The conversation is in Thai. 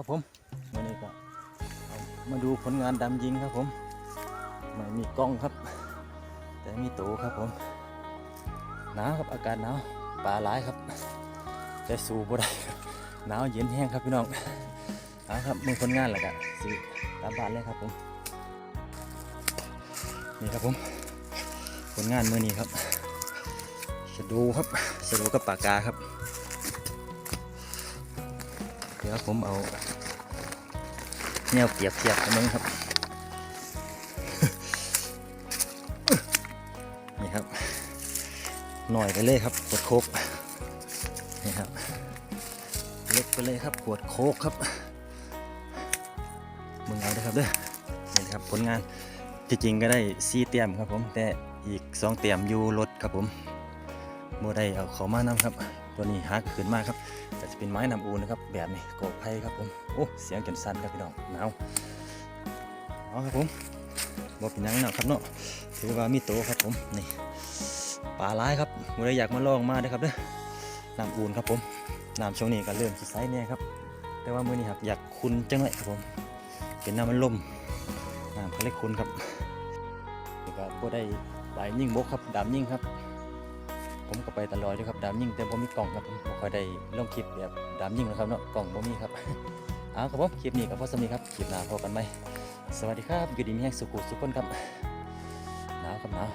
ครับผมวันนี้ก็เอามาดูผลงานดำยิงครับผมไม่มีกล้องครับ แต่มีตูครับผมหนาวครับอากาศหนาวปลาหลายครับ แต่สู้บ่ได้หนาวเย็นแห้งครับพี่น้องเอาครับมือผลงานแหละก็สิตามบ้านเลยครับผมนี่ครับผมผลงานมือนี้ครับสะดูครับสะดูกับปากกาครับ ดี๋ยวผมเอาแนวเปียบเทียกันนึงครับ นี่ครับ หน่อยไปเลยครับขวดโคกนี่ครับ เล็กไปเลยครับขวดโคกครับมึงเอาด้ครับเด้อนี่ครับผลงานที่จริงก็ได้ซีเตียมครับผม แต่อีกสองเตียมอยู่รถครับผมโมได้เอาเขามานำครับ ตัวนี้หักขึ้นมากครับก็จะเป็นไม้นำอูนะครับ แบบนี้โกบไผ่ครับผมโอ้เสียงจนสั่นครับพี่น้องหนาวเอาครับผมบ่เป็นยังเนาะครับเนาะถือว่ามีโตครับผมนี่ปลาร้ายครับบ่ได้อยากมาลองมาเด้อครับเด้อน้ำอูนครับผมน้ำช่วงนี้ก็เริ่มสิใสเนี่ยครับแต่ว่ามือนี้ครับอยากคุณจังหน่อยครับผมเป็นน้ำมันลมน้ำก็เลยคุณครับนี่ก็บ่ได้ปลายยิ่งบกครับดำยิ่งครับ ผมก็ไปตลอดเลยครับดามยิ่งแต่ผมมีกล่องครับผมบ่ค่อยได้ลงคลิปแบบดามยิ่งนะครับเนาะกล่องบ่มีครับเอาครับผมคลิปนี้ก็พอสมีครับคลิปหน้าพบกันไหมสวัสดีครับอยู่ดีมีแห้งสุขุสุขคนครับหนาวครับหนาว